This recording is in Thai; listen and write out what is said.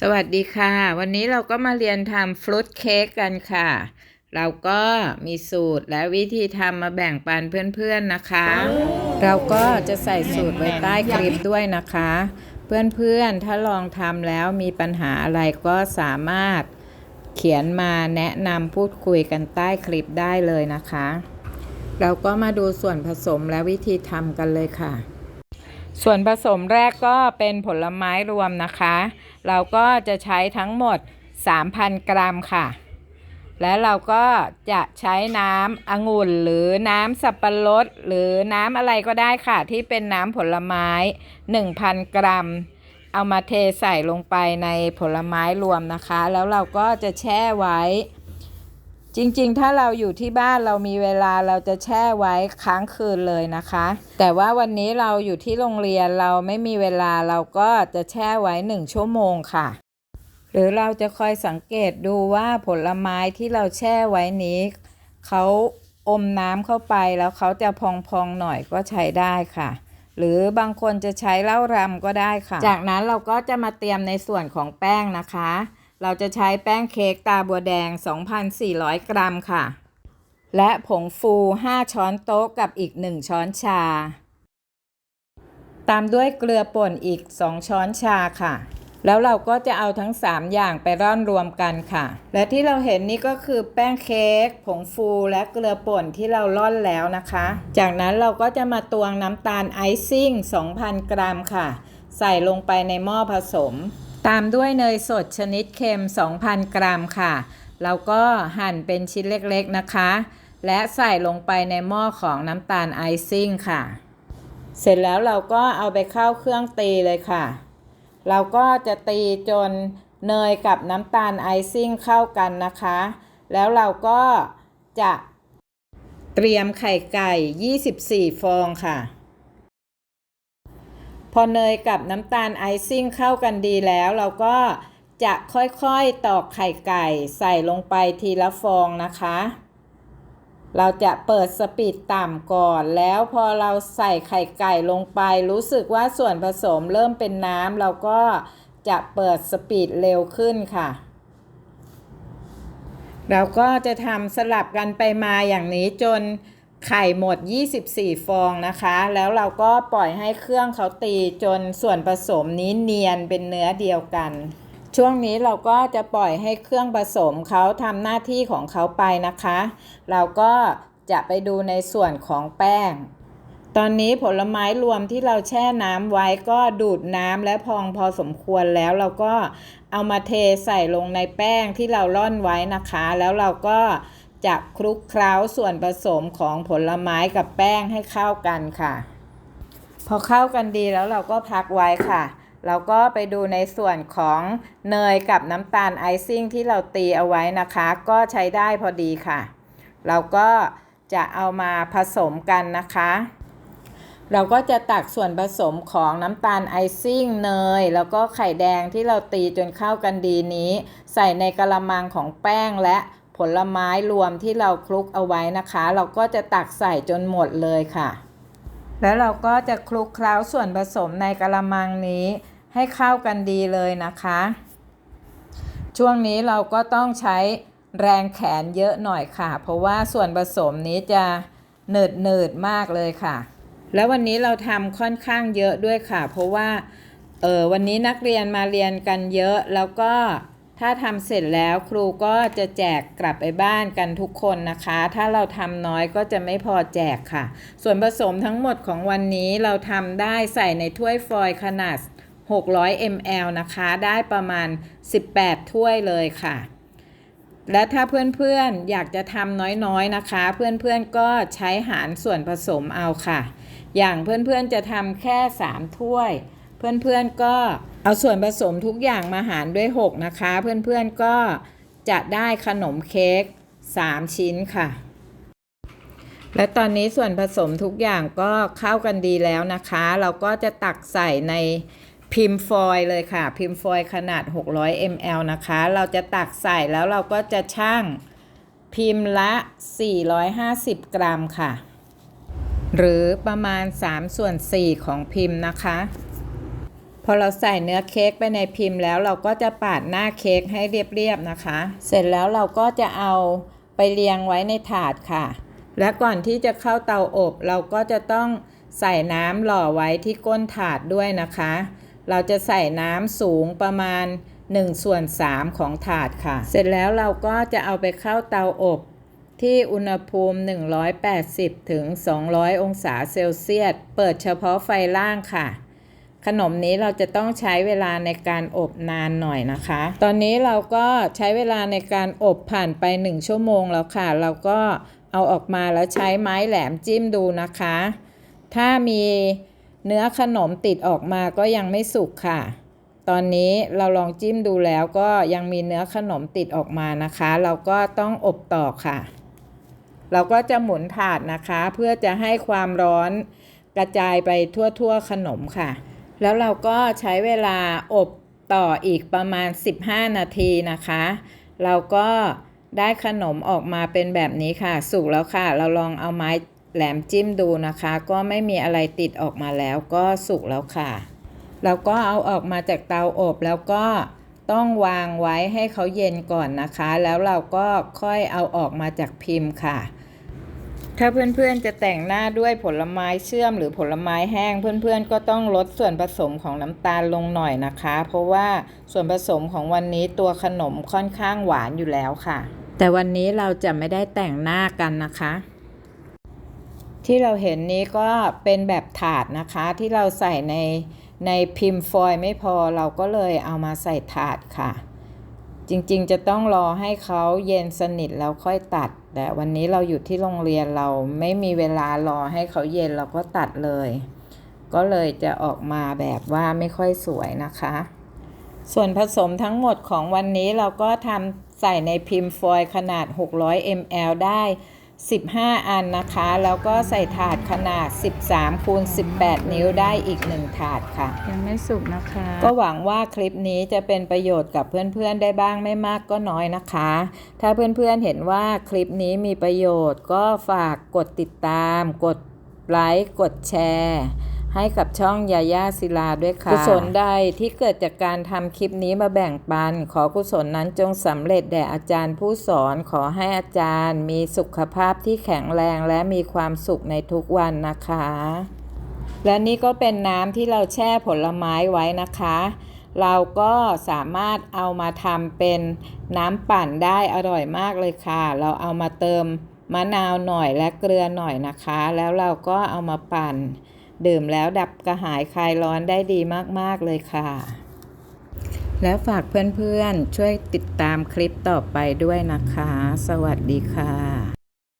สวัสดีค่ะ วันนี้เราก็มาเรียนทำฟรุตเค้กกันค่ะ เราก็มีสูตรและวิธีทำมาแบ่งปันเพื่อนๆนะคะ เราก็จะใส่สูตรไว้ใต้คลิปด้วยนะคะ เพื่อนๆถ้าลองทำแล้วมีปัญหาอะไรก็สามารถเขียนมาแนะนำพูดคุยกันใต้คลิปได้เลยนะคะ เราก็มาดูส่วนผสมและวิธีทำกันเลยค่ะ ส่วนผสมแรกก็เป็นผลไม้รวมนะคะ เราก็จะใช้ทั้งหมด 3,000 กรัมค่ะ และเราก็จะใช้น้ำองุ่นหรือน้ำสับปะรดหรือน้ำอะไรก็ได้ค่ะ ที่เป็นน้ำผลไม้ 1,000 กรัม เอามาเทใส่ลงไปในผลไม้รวมนะคะ แล้วเราก็จะแช่ไว้ จริงๆ ถ้าเราอยู่ที่บ้านเรามีเวลาเราจะแช่ไว้ค้างคืนเลยนะคะ แต่ว่าวันนี้เราอยู่ที่โรงเรียนเราไม่มีเวลาเราก็จะแช่ไว้หนึ่งชั่วโมงค่ะ หรือเราจะคอยสังเกตดูว่าผลไม้ที่เราแช่ไว้นี้เขาอมน้ำเข้าไปแล้วเขาจะพองๆหน่อยก็ใช้ได้ค่ะ หรือบางคนจะใช้เหล้ารำก็ได้ค่ะ จากนั้นเราก็จะมาเตรียมในส่วนของแป้งนะคะ เราจะใช้แป้งเค้กตาบัวแดง 2,400 กรัมค่ะ และผงฟู 5 ช้อนโต๊ะกับอีก 1 ช้อนชา ตามด้วยเกลือป่นอีก 2 ช้อนชาค่ะ แล้วเราก็จะเอาทั้ง 3 อย่างไปร่อนรวมกันค่ะ และที่เราเห็นนี่ก็คือแป้งเค้ก ผงฟูและเกลือป่นที่เราร่อนแล้วนะคะ จากนั้นเราก็จะมาตวงน้ำตาลไอซิ่ง 2,000 กรัมค่ะ ใส่ลงไปในหม้อผสม ตามด้วยเนยสดชนิดเค็ม 2,000 กรัมค่ะเราก็หั่นเป็นชิ้นเล็กๆนะคะ และใส่ลงไปในหม้อของน้ำตาลไอซิ่งค่ะ เสร็จแล้วเราก็เอาไปเข้าเครื่องตีเลยค่ะ เราก็จะตีจนเนยกับน้ำตาลไอซิ่งเข้ากันนะคะ แล้วเราก็จะเตรียมไข่ไก่ 24 ฟองค่ะ พอเนยกับน้ำตาลไอซิ่งเข้ากันดีแล้วเราก็จะค่อยๆตอกไข่ไก่ใส่ลงไปทีละฟองนะคะ เราจะเปิดสปีดต่ำก่อนแล้วพอเราใส่ไข่ไก่ลงไป รู้สึกว่าส่วนผสมเริ่มเป็นน้ำเราก็จะเปิดสปีดเร็วขึ้นค่ะ เราก็จะทำสลับกันไปมาอย่างนี้จน ไข่หมด 24 ฟองนะคะ แล้วเราก็ปล่อยให้เครื่องเขาตีจนส่วนผสมนี้เนียนเป็นเนื้อเดียวกัน ช่วงนี้เราก็จะปล่อยให้เครื่องผสมเขาทำหน้าที่ของเขาไปนะคะ เราก็จะไปดูในส่วนของแป้ง ตอนนี้ผลไม้รวมที่เราแช่น้ำไว้ก็ดูดน้ำและพองพอสมควรแล้วเราก็เอามาเทใส่ลงในแป้งที่เราร่อนไว้นะคะ แล้วเราก็ จะคลุกเคล้าส่วนผสมของผลไม้กับแป้งให้เข้ากันค่ะ พอเข้ากันดีแล้วเราก็พักไว้ค่ะเราก็ไปดูในส่วนของเนยกับน้ำตาลไอซิ่งที่เราตีเอาไว้นะคะ ก็ใช้ได้พอดีค่ะ เราก็จะเอามาผสมกันนะคะ เราก็จะตักส่วนผสมของน้ำตาลไอซิ่งเนย แล้วก็ไข่แดงที่เราตีจนเข้ากันดีนี้ ใส่ในกระมังของแป้งและ ผลไม้รวมที่เราคลุกเอาไว้นะคะ เราก็จะตักใส่จนหมดเลยค่ะ แล้วเราก็จะคลุกเคล้าส่วนผสมในกระมังนี้ให้เข้ากันดีเลยนะคะ ช่วงนี้เราก็ต้องใช้แรงแขนเยอะหน่อยค่ะ เพราะว่าส่วนผสมนี้จะเนิดเนิดมากเลยค่ะ แล้ววันนี้เราทำค่อนข้างเยอะด้วยค่ะ เพราะว่าเออวันนี้นักเรียนมาเรียนกันเยอะแล้วก็ ถ้าทำเสร็จแล้วครูก็จะแจกกลับไปบ้านกันทุกคนนะคะ ถ้าเราทำน้อยก็จะไม่พอแจกค่ะ ส่วนผสมทั้งหมดของวันนี้เราทำได้ใส่ในถ้วยฟอยล์ขนาด 600 ml นะคะ ได้ประมาณ 18 ถ้วยเลยค่ะ และถ้าเพื่อนๆอยากจะทำน้อยๆนะคะ เพื่อนๆก็ใช้หารส่วนผสมเอาค่ะ อย่างเพื่อนๆจะทำแค่ 3 ถ้วย เพื่อนๆก็ เอาส่วนผสมทุกอย่างมาหารด้วย 6 นะคะ เพื่อนๆก็จะได้ขนมเค้ก3 ชิ้นค่ะ และตอนนี้ส่วนผสมทุกอย่างก็เข้ากันดีแล้วนะคะ เราก็จะตักใส่ในพิมพ์ฟอยเลยค่ะ พิมพ์ฟอยขนาด 600 ml นะคะ เราจะตักใส่แล้วเราก็จะชั่งพิมพ์ละ 450 กรัมค่ะ หรือประมาณ 3 ส่วน 4 ของพิมพ์นะคะ พอเราใส่เนื้อเค้กไปในพิมพ์แล้วเราก็จะปาดหน้าเค้กให้เรียบๆนะคะ เสร็จแล้วเราก็จะเอาไปเรียงไว้ในถาดค่ะ และก่อนที่จะเข้าเตาอบ เราก็จะต้องใส่น้ำหล่อไว้ที่ก้นถาดด้วยนะคะ เราจะใส่น้ำสูงประมาณ1ส่วน3ของถาดค่ะ เสร็จแล้วเราก็จะเอาไปเข้าเตาอบ ที่อุณหภูมิ 180ถึง200 องศาเซลเซียส เปิดเฉพาะไฟล่างค่ะ ขนมนี้เราจะต้องใช้เวลาในการอบนานหน่อยนะคะ ตอนนี้เราก็ใช้เวลาในการอบผ่านไป 1 ชั่วโมงแล้วค่ะ เราก็เอาออกมาแล้วใช้ไม้แหลมจิ้มดูนะคะ ถ้ามีเนื้อขนมติดออกมาก็ยังไม่สุกค่ะ ตอนนี้เราลองจิ้มดูแล้วก็ยังมีเนื้อขนมติดออกมานะคะ เราก็ต้องอบต่อค่ะ เราก็จะหมุนถาดนะคะ เพื่อจะให้ความร้อนกระจายไปทั่วๆขนมค่ะ แล้วเราก็ใช้เวลาอบต่ออีกประมาณ 15 นาทีนะคะ เราก็ได้ขนมออกมาเป็นแบบนี้ค่ะ สุกแล้วค่ะ เราลองเอาไม้แหลมจิ้มดูนะคะ ก็ไม่มีอะไรติดออกมาแล้วก็สุกแล้วค่ะ เราก็เอาออกมาจากเตาอบแล้วก็ต้องวางไว้ให้เขาเย็นก่อนนะคะ แล้วเราก็ค่อยเอาออกมาจากพิมพ์ค่ะ ถ้าเพื่อนๆจะแต่งหน้าด้วยผลไม้เชื่อมหรือผลไม้แห้ง เพื่อนๆก็ต้องลดส่วนผสมของน้ำตาลลงหน่อยนะคะ เพราะว่าส่วนผสมของวันนี้ตัวขนมค่อนข้างหวานอยู่แล้วค่ะ แต่วันนี้เราจะไม่ได้แต่งหน้ากันนะคะ ที่เราเห็นนี้ก็เป็นแบบถาดนะคะ ที่เราใส่ในในพิมพ์ฟอยล์ไม่พอเราก็เลยเอามาใส่ถาดค่ะ จริงๆจะต้องรอให้เขาเย็นสนิทแล้วค่อยตัด แต่วันนี้เราอยู่ที่โรงเรียนเราไม่มีเวลารอให้เขาเย็นเราก็ตัดเลย ก็เลยจะออกมาแบบว่าไม่ค่อยสวยนะคะ ส่วนผสมทั้งหมดของวันนี้เราก็ทำใส่ในพิมพ์ฟอยล์ขนาด 600 ml ได้ 15 อันนะคะ แล้วก็ใส่ถาดขนาด 13คูณ18 นิ้วได้อีก 1 ถาดค่ะ ยังไม่สุกนะคะ ก็หวังว่าคลิปนี้จะเป็นประโยชน์กับเพื่อนๆได้บ้างไม่มากก็น้อยนะคะ ถ้าเพื่อนๆเห็นว่าคลิปนี้มีประโยชน์ก็ฝากกดติดตาม กดไลค์ กดแชร์ ให้กับช่องยาย่าศิลาด้วยค่ะ กุศลใดที่เกิดจากการทำคลิปนี้มาแบ่งปัน ขอกุศลนั้นจงสำเร็จแด่อาจารย์ผู้สอนขอให้อาจารย์ มีสุขภาพที่แข็งแรงและมีความสุขในทุกวันนะคะ และนี่ก็เป็นน้ำที่เราแช่ผลไม้ไว้นะคะ เราก็สามารถเอามาทำเป็นน้ำปั่นได้อร่อยมากเลยค่ะ เราเอามาเติมมะนาวหน่อยและเกลือหน่อยนะคะ แล้วเราก็เอามาปั่น ดื่มแล้วดับกระหายคลายร้อนได้ดีมากๆเลยค่ะ แล้วฝากเพื่อนๆช่วยติดตามคลิปต่อไปด้วยนะคะ สวัสดีค่ะ